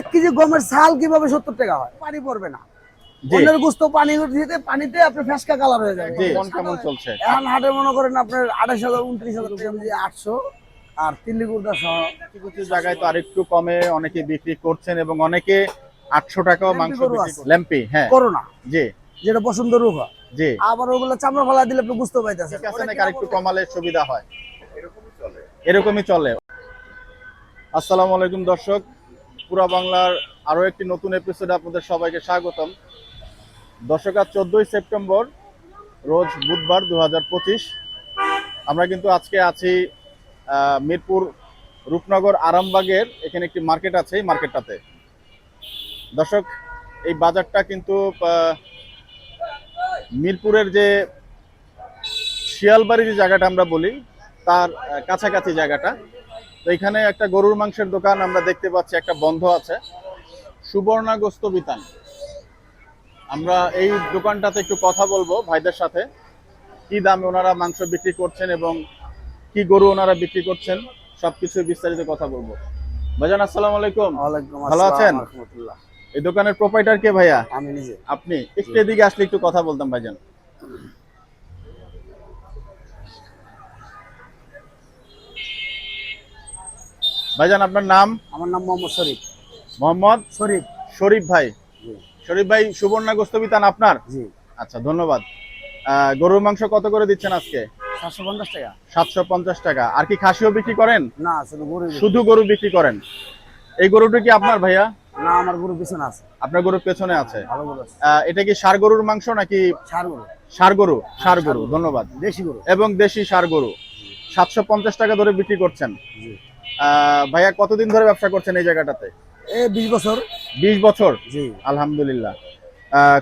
এক কেজি গমের ছাল কীভাবে সত্তর টাকা হয়? পানি পড়বে না। অন্যের গোস্ত পানি দিতে পানিতে আপনার ফেসকা কালার হয়ে যাবে কেমন চলছে? এখন হাটে মনে করেন আপনার আঠাশ হাজার উনত্রিশ হাজার আটশো। আর তিল্লি সহ কিছু কিছু জায়গায় তো আরেকটু কমে অনেকে বিক্রি করছেন এবং অনেকে আটশো টাকাও মাংস গরু বিক্রি আছে। করে- ল্যাম্পি হ্যাঁ। করোনা। জি। যেটা পছন্দ রোগ হয়। জি। আবার ওগুলো চামড়া ফালা দিলে আপনি বুঝতে পাইতেছেন। ঠিক আছে নাকি আরেকটু কমালে সুবিধা হয়? এরকমই চলে। আসসালামু আলাইকুম দর্শক। পুরা বাংলার আরও একটি নতুন এপিসোডে আপনাদের সবাইকে স্বাগতম। দর্শক, আজ চোদ্দই সেপ্টেম্বর, রোজ বুধবার দু হাজার পঁচিশ। আমরা কিন্তু আজকে আছি মিরপুর রূপনগর আরামবাগের এখানে একটি মার্কেট আছে, এই মার্কেটটাতে। দর্শক, এই বাজারটা কিন্তু মিরপুরের যে শিয়ালবাড়ি যে জায়গাটা আমরা বলি, তার কাছাকাছি জায়গাটা। তো এখানে একটা গরুর মাংসের দোকান আমরা দেখতে পাচ্ছি একটা বন্ধ আছে। সুবর্ণা গোস্ত বিতান। আমরা এই দোকানটাতে একটু কথা বলব ভাইদের সাথে। কি দামে ওনারা মাংস বিক্রি করছেন এবং কি গরু ওনারা বিক্রি করছেন সবকিছু বিস্তারিত কথা বলব। ভাইজান আসসালামু আলাইকুম। ভালো আছেন? এই দোকানের প্রোপাইটার কে ভাইয়া? আমি নিজে। আপনি? একটু এদিকে আসলে একটু কথা বলতাম ভাইজান। ভাইজান আপনার নাম? আমার নাম মোহাম্মদ শরীফ। মোহাম্মদ? শরীফ। শরীফ ভাই। শরীফ ভাই সুবর্ণা গোস্তবিতান আপনার? জি। আচ্ছা ধন্যবাদ। গরুর মাংস কত করে দিচ্ছেন আজকে? সাতশো পঞ্চাশ টাকা। সাতশো পঞ্চাশ টাকা। আর কি খাসিও বিক্রি করেন? না শুধু গরু শুধু গরু বিক্রি করেন। এই গরুটা কি আপনার ভাইয়া? না আমার গরু পিছনে আছে। আপনার গরুর পেছনে আছে। আহ, এটা কি সার গরুর মাংস নাকি সার গরু। সার গরু? সার গরু ধন্যবাদ। দেশি গরু। এবং দেশি সার গরু। সাতশো পঞ্চাশ টাকা ধরে বিক্রি করছেন। ভাইয়া কতদিন ধরে ব্যবসা করছেন এই জায়গাটাতে? বিশ বছর। বিশ বছর? জি। আলহামদুলিল্লাহ।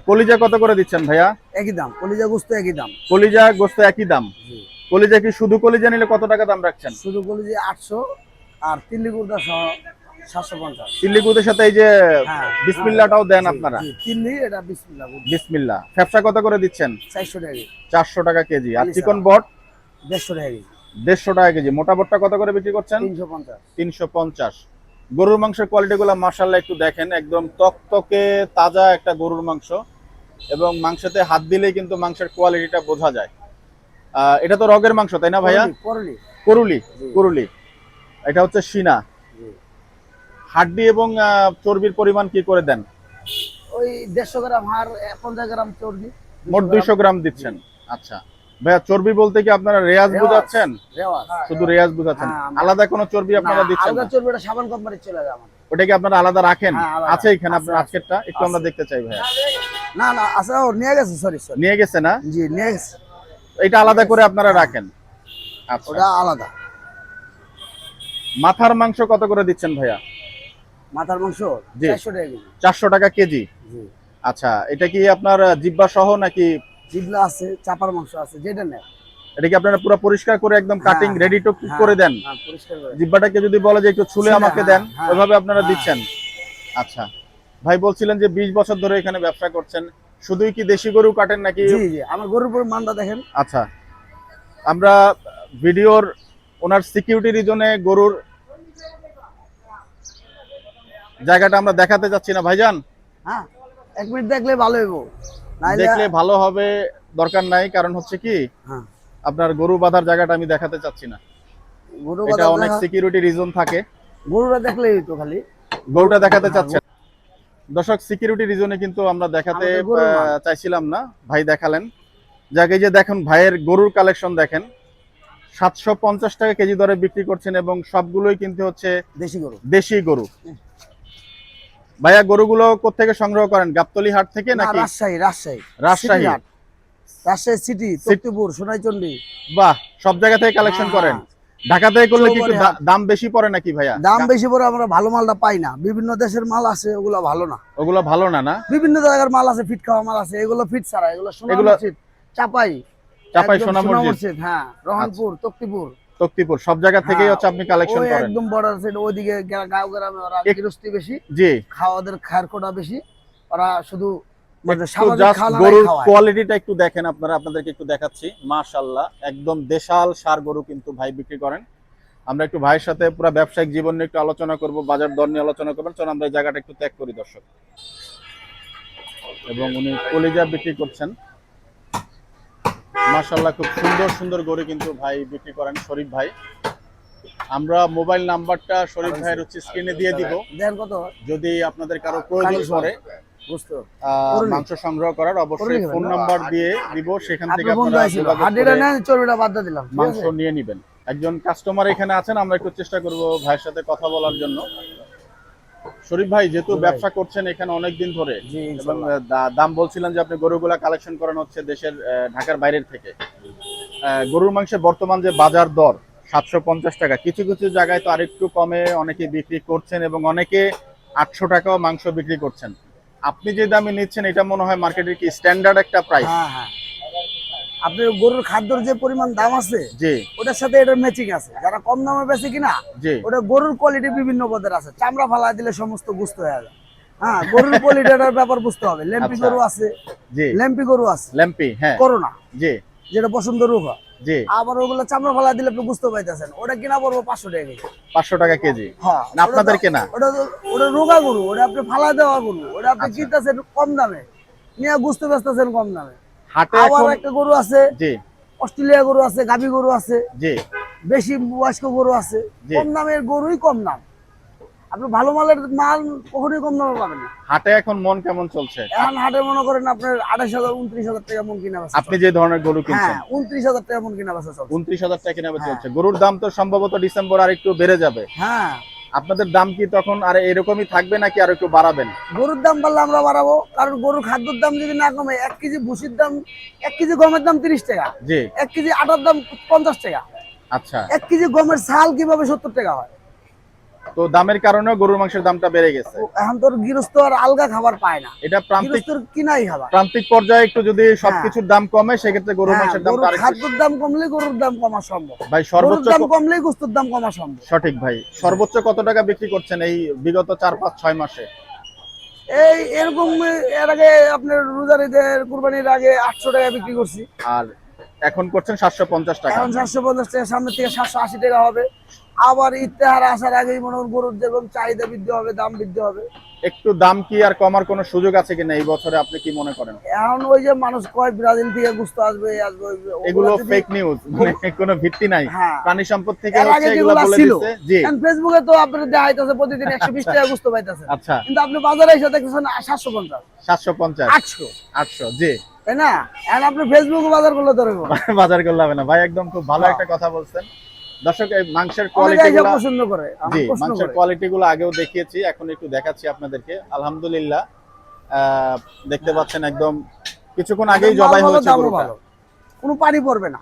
কলিজা কত করে দিচ্ছেন ভাইয়া? একই দাম কলিজা গুস্ত একই দাম। কলিজা গোস্ত একই দাম? কলিজা কি শুধু কলিজা নিলে কত টাকা দাম রাখছেন? শুধু কলিজা আটশো আর তিল্লি গুড়টা সহ সাতশো পঞ্চাশ। চিল্লিগুদের সাথে এই যে হ্যাঁ বিসমিল্লাটাও দেন আপনারা? তিল্লি এটা বিসমিল্লা বিসমিল্লা। ফ্যাপসা কত করে দিচ্ছেন? চারশো টাকা কেজি। চারশো টাকা কেজি। আর চিকন বট? দেড়শো টাকা কেজি। দেড়শো টাকা কেজি। মোটা বটটা কত করে বিক্রি করছেন? তিনশো পঞ্চাশ। তিনশো পঞ্চাশ। গরুর মাংসের কোয়ালিটি গুলো মার্শাল্লাহ একটু দেখেন। একদম তকতকে তাজা একটা গরুর মাংস এবং মাংসতে হাত দিলেই কিন্তু মাংসের কোয়ালিটিটা বোঝা যায়। এটা তো রগের মাংস তাই না ভাইয়া? করলি করুলি। করুলি এটা হচ্ছে সিনা হাড্ডি এবং চর্বির পরিমাণ কি করে দেন? ওই দেড়শো গ্রাম হাড় পঞ্চাশ গ্রাম চর্বি মোট দুইশো গ্রাম দিচ্ছেন। আচ্ছা। ভাইয়া চর্বি বলতে কি আপনারা রেয়াজ বুঝাচ্ছেন? শুধু রেয়াজ বুঝাচ্ছেন? হ্যাঁ, আলাদা কোনো চর্বি আপনারা দিচ্ছেন আলাদা চর্বিটা সাবান কোম্পানি চলে যায় আমার ওটা কি আপনারা আলাদা রাখেন? হ্যাঁ, আছে এখানে আপনার আছে, আজকেরটা একটু আমরা দেখতে চাই ভাইয়া। না না আচ্ছা ও নিয়ে গেছে সরি সরি নিয়ে গেছে না? জি নিয়ে গেছে। এটা আলাদা করে আপনারা রাখেন। আচ্ছা। ওটা আলাদা। মাথার মাংস কত করে দিচ্ছেন ভাইয়া? মাথার মাংস? জি। চারশো টাকা কেজি। চারশো টাকা কেজি? জি। আচ্ছা এটা কি আপনার জিব্বা সহ নাকি জিবলা আছে চাপার মাংস আছে যেটা নেয় এটাকে আপনারা পুরো পরিষ্কার করে একদম কাটিং রেডি টু করে দেন। হ্যাঁ, জিব্বাটাকে যদি বলে যে একটু ছুলে আমাকে হ্যাঁ, দেন হ্যাঁ, ওইভাবে আপনারা। দিচ্ছেন। আচ্ছা ভাই বলছিলেন যে বিশ বছর ধরে এখানে ব্যবসা করছেন। শুধুই কি দেশি গরু কাটেন নাকি? জি জি আমার গরুর পর মানটা দেখেন। আচ্ছা আমরা ভিডিওর ওনার সিকিউরিটি রিজনে গরুর জায়গাটা আমরা দেখাতে যাচ্ছি না। ভাইজান? হ্যাঁ এক মিনিট দেখলে ভালো হইব। দেখলে ভালো হবে দরকার নাই কারণ হচ্ছে কি হ্যাঁ। আপনার গরু বাঁধার জায়গাটা আমি দেখাতে চাচ্ছি না। গরু এটা অনেক সিকিউরিটি রিজন থাকে। গরুটা দেখলেই তো খালি। গরুটা দেখাতে হ্যাঁ, চাচ্ছেন দর্শক সিকিউরিটি রিজনে কিন্তু আমরা দেখাতে চাইছিলাম না। ভাই দেখালেন। যাকে যে দেখুন ভাইয়ের গরুর কালেকশন দেখেন। সাতশো পঞ্চাশ টাকা কেজি দরে বিক্রি করছেন এবং সবগুলোই কিন্তু হচ্ছে দেশি গরু। দেশি গরু। ভাইয়া গরুগুলো কোথেকে সংগ্রহ করেন? গাবতলি হাট থেকে নাকি? রাজশাহী রাজশাহী। রাজশাহী। হাট। রাজশাহী সিটি তক্তিপুর সোনাইচন্ডী। বাহ সব জায়গা থেকে কালেকশন হ্যাঁ, করেন। ঢাকা থেকে করলে কি দাম বেশি পড়ে নাকি ভাইয়া? দাম বেশি পরে আমরা ভালো মালটা পাই না। বিভিন্ন দেশের মাল আছে ওগুলো ভালো না। ওগুলো ভালো না না? বিভিন্ন জায়গার মাল আছে ফিট খাওয়া মাল আছে এগুলো ফিট ছাড়া এগুলো সোনা চাপাই চাপাই সোনা মসজিদ। হ্যাঁ রহনপুর তক্তিপুর তক্তিপুর সব জায়গা থেকেই হ্যাঁ, হচ্ছে আপনি কালেকশন করেন। একদম বর্ডার সাইড ওইদিকে গাঁও গ্রামে ওরা গৃহস্থী বেশি জি। খাওয়াদের খায়ের কোটা বেশি ওরা শুধু মানে গরুর কোয়ালিটিটা একটু দেখেন আপনারা আপনাদেরকে একটু দেখাচ্ছি। মাশাল্লাহ একদম দেশাল সার গরু কিন্তু ভাই বিক্রি করেন। আমরা একটু ভাইয়ের সাথে পুরো ব্যবসায়িক জীবন নিয়ে একটু আলোচনা করব বাজার দর নিয়ে আলোচনা করবেন। চলুন আমরা এই জায়গাটা একটু ত্যাগ করি দর্শক। এবং উনি কলিজা বিক্রি করছেন। মাশাল্লাহ খুব সুন্দর সুন্দর গরু কিন্তু ভাই বিক্রি করেন শরীফ ভাই। আমরা মোবাইল নাম্বারটা শরীফ ভাইয়ের হচ্ছে স্ক্রিনে দিয়ে দিব। যদি আপনাদের কারও প্রয়োজন পড়ে। মাংস সংগ্রহ করার অবশ্যই ফোন নাম্বার দিয়ে দিব সেখান থেকে মাংস নিয়ে নেবেন। একজন কাস্টমার এখানে আছেন আমরা একটু চেষ্টা করব ভাইয়ের সাথে কথা বলার জন্য। শরীফ ভাই যেহেতু ব্যবসা করছেন এখানে অনেক দিন ধরে এবং দাম বলছিলেন যে আপনি গরুগুলা কালেকশন করেন হচ্ছে দেশের ঢাকার বাইরের থেকে। গরুর মাংসের বর্তমান যে বাজার দর সাতশো পঞ্চাশ টাকা। কিছু কিছু জায়গায় তো আরেকটু কমে অনেকে বিক্রি করছেন এবং অনেকে আটশো টাকাও মাংস বিক্রি করছেন। আপনি যে দামে নিচ্ছেন এটা মনে হয় মার্কেটের কি স্ট্যান্ডার্ড একটা প্রাইস আপনি গরুর খাদ্যর যে পরিমাণ দাম আছে জি। ওটার সাথে এটার ম্যাচিং আছে। যারা কম দামে বেশি কিনা জি। ওটা গরুর কোয়ালিটি বিভিন্ন পদের আছে। চামড়া ফালা দিলে সমস্ত বুঝতে হয়ে যাবে। হ্যাঁ গরুর কোয়ালিটির ব্যাপার বুঝতে হবে। ল্যাম্পি আচ্ছা। গরু আছে। জি। ল্যাম্পি গরু আছে। ল্যাম্পি হ্যাঁ। করোনা। জি। যেটা পছন্দ রোগ হয়। জি। আবার ওগুলো চামড়া ফালা দিলে আপনি বুঝতে পাইতেছেন। ওটা কিনা পড়ব পাঁচশো টাকা কেজি। পাঁচশো টাকা কেজি। হ্যাঁ না আপনাদের ওটা কেনা? ওটা রোগা গরু। ওটা আপনি ফালা দেওয়া গরু। ওটা আপনি আচ্ছা। কিনতেছেন কম দামে। নিয়ে বুঝতে বেচতেছেন কম দামে। হাটে এখন একটা গরু আছে। জি। অস্ট্রেলিয়া গরু আছে গাভী গরু আছে। জি। বেশি বয়স্ক গরু আছে। কম দামের গরুই কম দাম। আপনি ভালো মালের মাল কখনোই কম দামে পাবেন না। হাটে এখন মন কেমন চলছে? এখন হাটে মনে করেন আপনার আঠাশ হাজার উনত্রিশ হাজার টাকা মন কিনা বেচা আপনি যে ধরনের গরু চলছে। কিনছেন? হ্যাঁ উনত্রিশ হাজার টাকা মন কিনা বেচা চলছে। উনত্রিশ হাজার টাকা কিনা হ্যাঁ। চলছে। গরুর দাম তো সম্ভবত ডিসেম্বর আর একটু বেড়ে যাবে। হ্যাঁ। আপনাদের দাম কি তখন আর এরকমই থাকবে নাকি আর একটু বাড়াবেন? গরুর দাম বাড়লে আমরা বাড়াবো কারণ গরুর খাদ্যর দাম যদি না কমে এক কেজি ভুসির দাম এক কেজি গমের দাম তিরিশ টাকা জি। এক কেজি আটার দাম পঞ্চাশ টাকা। আচ্ছা। এক কেজি গমের ছাল কীভাবে সত্তর টাকা হয়? তো দামের কারণে গরুর মাংসের দামটা বেড়ে গেছে। এখন তোর গৃহস্থ আর আলগা খাবার পায় না। এটা প্রান্তিক কিনাই খাবার। প্রান্তিক পর্যায়ে একটু যদি সবকিছুর দাম কমে সেক্ষেত্রে গরুর হ্যাঁ, মাংসের আরেকটু খাদ্যর দাম কমলে গরুর দাম কমা সম্ভব। ভাই সর্বোচ্চ দাম কমলে গোস্তের দাম কমা সম্ভব। সঠিক ভাই সর্বোচ্চ কত টাকা বিক্রি করছেন এই বিগত চার পাঁচ ছয় মাসে? এই এরকম এর আগে আপনার রোজার ঈদের কুরবানির আগে আটশো টাকা বিক্রি করছি। আর এখন করছেন সাতশো পঞ্চাশ টাকা। এখন সাতশো পঞ্চাশ টাকা সামনের থেকে সাতশো আশি টাকা হবে। আবার ইত্তেহার আসার আগেই মনে হয় গরুর যেরকম চাহিদা বৃদ্ধি হবে দাম বৃদ্ধি হবে। একটু দাম কি আর কমার কোনো সুযোগ আছে কিনা এই বছরে আপনি কি মনে করেন? এখন ওই যে মানুষ কয় ব্রাজিল থেকে গুস্ত আসবে আসবে এগুলো ফেক নিউজ মানে কোনো ভিত্তি নাই। হ্যাঁ। প্রাণী সম্পদ থেকে হচ্ছে এগুলো বলে দিচ্ছে জি। ফেসবুকে তো আপনার দেখাইতেছে প্রতিদিন একশো বিশ টাকা গুস্ত পাইতেছে। আচ্ছা। কিন্তু আপনি বাজারে এসে দেখতেছেন পঞ্চাশ। সাতশো পঞ্চাশ। আটশো। আটশো জি। তাই না? এখন আপনি ফেসবুকে বাজার করলে ধরে বাজার করলে হবে না। ভাই একদম খুব ভালো হ্যাঁ। একটা কথা বলছেন। দর্শক মাংসের কোয়ালিটি পছন্দ করে জি মাংসের কোয়ালিটি গুলো আগেও দেখিয়েছি এখন একটু দেখাচ্ছি আপনাদেরকে। আলহামদুলিল্লাহ দেখতে পাচ্ছেন একদম কিছুক্ষণ আগেই জবাই হয়েছে। কোনো পানি পড়বে না।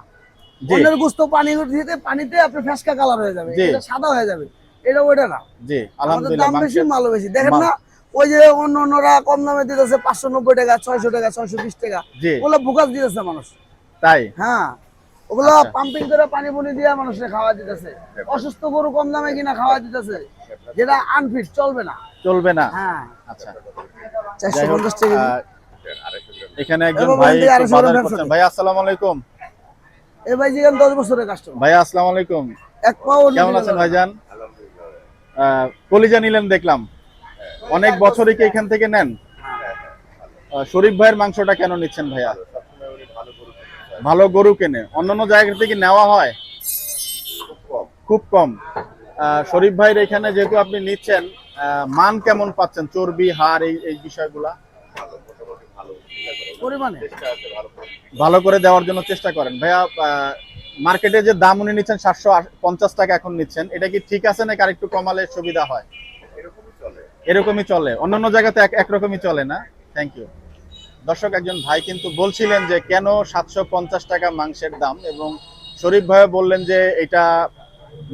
অন্যের গুস্ত পানি দিতে পানিতে আপনার কালার হয়ে যাবে। এটা সাদা হয়ে যাবে। এটা ওইটা না। জি আলহামদুলিল্লাহ দাম বেশি বেশি। দেখেন না ওই যে অন্য অন্যরা কম দামে দিতেছে পাঁচশো নব্বই টাকা ছয়শো টাকা ছয়শো বিশ টাকা। ওগুলো বুকাস দিতেছে মানুষ। তাই? হ্যাঁ। ওগুলো আচ্ছা। পাম্পিং করে পানি পুনি দিয়ে মানুষকে খাওয়া দিতেছে। অসুস্থ গরু কম দামে কিনা খাওয়া দিতেছে। যেটা আনফিট চলবে না। চলবে না। হ্যাঁ। আচ্ছা। চারশো পঞ্চাশ টাকা। এখানে একজন ভাই ভাই আসসালামু আলাইকুম। এই ভাই জিগান দশ বছরের কাস্টমার ভাই আসসালামু আলাইকুম। এক পাও কেমন আছেন ভাইজান? কলিজা নিলেন দেখলাম। অনেক বছরই কি এখান থেকে নেন? শরীফ ভাইয়ের মাংসটা কেন নিচ্ছেন ভাইয়া? ভালো গরু কেনে। অন্যান্য জায়গা থেকে নেওয়া হয়। খুব কম। শরীফ ভাইয়ের এখানে যেহেতু আপনি নিচ্ছেন মান কেমন পাচ্ছেন? চর্বি হার এই এই বিষয়গুলা? পরিমাণে? ভালো করে দেওয়ার জন্য চেষ্টা করেন। ভাইয়া আহ, মার্কেটে যে দাম উনি নিচ্ছেন সাতশো পঞ্চাশ টাকা এখন নিচ্ছেন এটা কি ঠিক আছে নাকি আরেকটু কমালে সুবিধা হয়? এরকমই চলে। অন্যান্য জায়গাতে এক একরকমই চলে না? থ্যাংক ইউ দর্শক একজন ভাই কিন্তু বলছিলেন যে কেন সাতশো পঞ্চাশ টাকা মাংসের দাম? এবং শরীফ ভাই বললেন যে এটা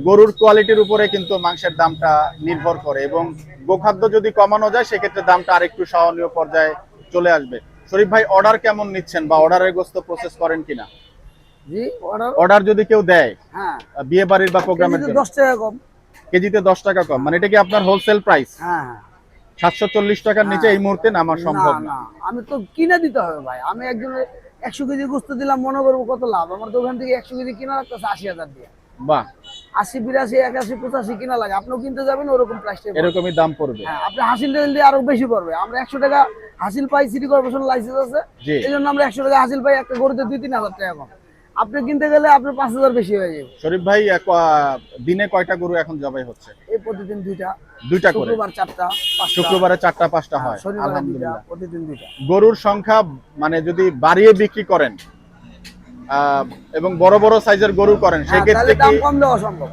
গরুর কোয়ালিটির উপরে কিন্তু মাংসের দামটা নির্ভর করে এবং গোখাদ্য যদি কমানো যায় সেক্ষেত্রে দামটা আরেকটু সহনীয় পর্যায়ে চলে আসবে। শরীফ ভাই অর্ডার কেমন নিচ্ছেন বা অর্ডারের গোস্ত প্রসেস করেন কিনা? অর্ডার যদি কেউ দেয় হ্যাঁ। বিয়ে বাড়ির বা প্রোগ্রামের জন্য। দশ টাকা কম। কেজিতে দশ টাকা কম। মানে এটা কি আপনার হোলসেল প্রাইস হ্যাঁ হ্যাঁ। সাতশো চল্লিশ টাকার নিচে এই মুহূর্তে নামা সম্ভব না। আমি তো কিনে দিতে হবে ভাই। আমি একজনের একশো কেজি গুস্ত দিলাম মনে করব কত লাভ? আমার তো ওখান থেকে একশো কেজি কিনা রাখতেছে আশি হাজার দিয়ে। বাহ। আশি বিরাশি একাশি পঁচাশি কিনা লাগে। আপনিও কিনতে যাবেন ওরকম প্রাইস এরকমই দাম পড়বে। হ্যাঁ আপনি হাসিল দিয়ে আরও বেশি পড়বে। আমরা একশো টাকা হাসিল পাই সিটি কর্পোরেশন লাইসেন্স আছে। এই জন্য আমরা একশো টাকা হাসিল পাই একটা গরুতে দুই তিন হাজার টাকা কম। আপনি কিনতে গেলে আপনার পাঁচ হাজার বেশি হয়ে যাবে। শরীফ ভাই দিনে কয়টা গরু এখন জবাই হচ্ছে? এই প্রতিদিন দুইটা। দুইটা করে? শুক্রবার চারটা শুক্রবারে চারটা পাঁচটা হ্যাঁ, হয় আলহামদুলিল্লাহ। প্রতিদিন দুইটা। গরুর সংখ্যা মানে যদি বাড়িয়ে বিক্রি করেন আহ, এবং বড় বড় সাইজের গরু করেন হ্যাঁ, সেক্ষেত্রে দাম কম দেওয়া সম্ভব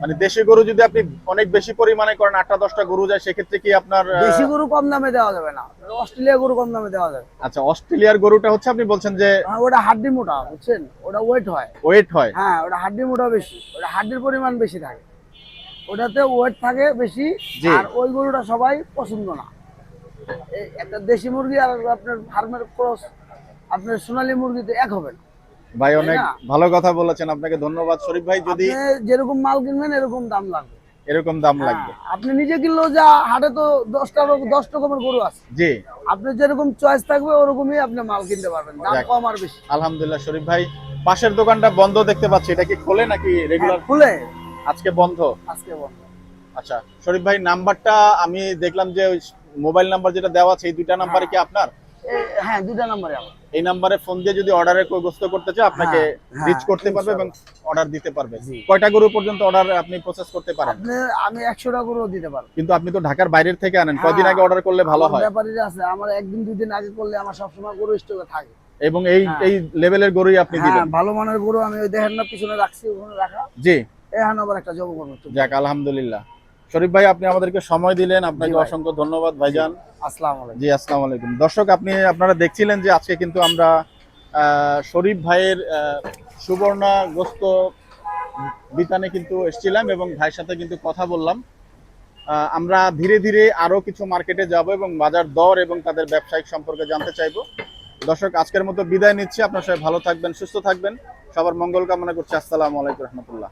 মানে দেশি গরু যদি আপনি অনেক বেশি পরিমাণে করেন আটটা দশটা গরু যায় সেক্ষেত্রে কি আপনার দেশি গরু কম দামে দেওয়া যাবে না। অস্ট্রেলিয়া গরু কম দামে দেওয়া যাবে। আচ্ছা অস্ট্রেলিয়ার গরুটা হচ্ছে আপনি বলছেন যে হ্যাঁ, ওটা হাড্ডি মোটা বুঝছেন? ওটা ওয়েট হয়। ওয়েট হয়। হ্যাঁ ওটা হাড্ডি মোটা বেশি। ওটা হাড্ডির পরিমাণ বেশি থাকে। ওটাতে ওয়েট থাকে বেশি আর ওই গরুটা সবাই পছন্দ না। একটা দেশি মুরগি আর আপনার ফার্মের ক্রস আপনার সোনালী মুরগিতে এক হবে না। ভাই অনেক ভালো কথা বলেছেন আপনাকে ধন্যবাদ। শরীফ ভাই যদি যেরকম মাল কিনবেন এরকম দাম লাগবে। এরকম দাম লাগবে। হ্যাঁ, আপনি নিজে কিনলেও যা হাটে তো দশটা রকম- দশ রকমের গরু আছে। জি। আপনি যেরকম চয়েস থাকবে ওরকমই আপনি মাল কিনতে পারবেন। দাম কম আর বেশি। আলহামদুলিল্লাহ শরীফ ভাই পাশের দোকানটা বন্ধ দেখতে পাচ্ছি। এটা কি খোলে নাকি রেগুলার হ্যাঁ, খুলে। আজকে বন্ধ? আজকে বন্ধ। আচ্ছা শরীফ ভাই নাম্বারটা আমি দেখলাম যে ওই মোবাইল নাম্বার যেটা দেওয়া আছে এই দুইটা নাম্বারে কি আপনার? হ্যাঁ দুটা নাম্বারে আমার। এই নাম্বারে ফোন দিয়ে যদি অর্ডারে কই গ্রস্ত করতে চায় আপনাকে হ্যাঁ, হ্যাঁ, রিচ করতে পারবে এবং অর্ডার দিতে পারবে। কয়টা গরু পর্যন্ত অর্ডার আপনি প্রসেস করতে পারেন? আমি একশোটা গরু দিতে পারব। কিন্তু আপনি তো ঢাকার বাইরের থেকে আনেন কয়দিন হ্যাঁ। আগে অর্ডার করলে ভালো হয়? ব্যাপারীরা আছে আমার একদিন দুই দিন আগে করলে আমার সবসময় গরু স্টকে থাকে। এবং এই হ্যাঁ। এই লেভেলের গরুই আপনি হ্যাঁ দিবেন। ভালো মানের গরু আমি ওই দেখেন না পিছনে রাখছি ওখানে রাখা। জি। এখানে আবার একটা জব করব। যাক আলহামদুলিল্লাহ। শরীফ ভাই আপনি আমাদেরকে সময় দিলেন। আপনাকে অসংখ্য ধন্যবাদ ভাইজান। আসসালামু জি আসসালামু আলাইকুম দর্শক আপনি আপনারা দেখছিলেন যে আজকে কিন্তু আমরা শরীফ ভাইয়ের সুবর্ণা গোস্ত বিতানে কিন্তু এসেছিলাম এবং ভাইয়ের সাথে কিন্তু কথা বললাম। আহ, আমরা ধীরে ধীরে আরও কিছু মার্কেটে যাব এবং বাজার দর এবং তাদের ব্যবসায়িক সম্পর্কে জানতে চাইব। দর্শক আজকের মতো বিদায় নিচ্ছি। আপনার সবাই ভালো থাকবেন সুস্থ থাকবেন। সবার মঙ্গল কামনা করছি। আসসালামু আলাইকুম রহমতুল্লাহ।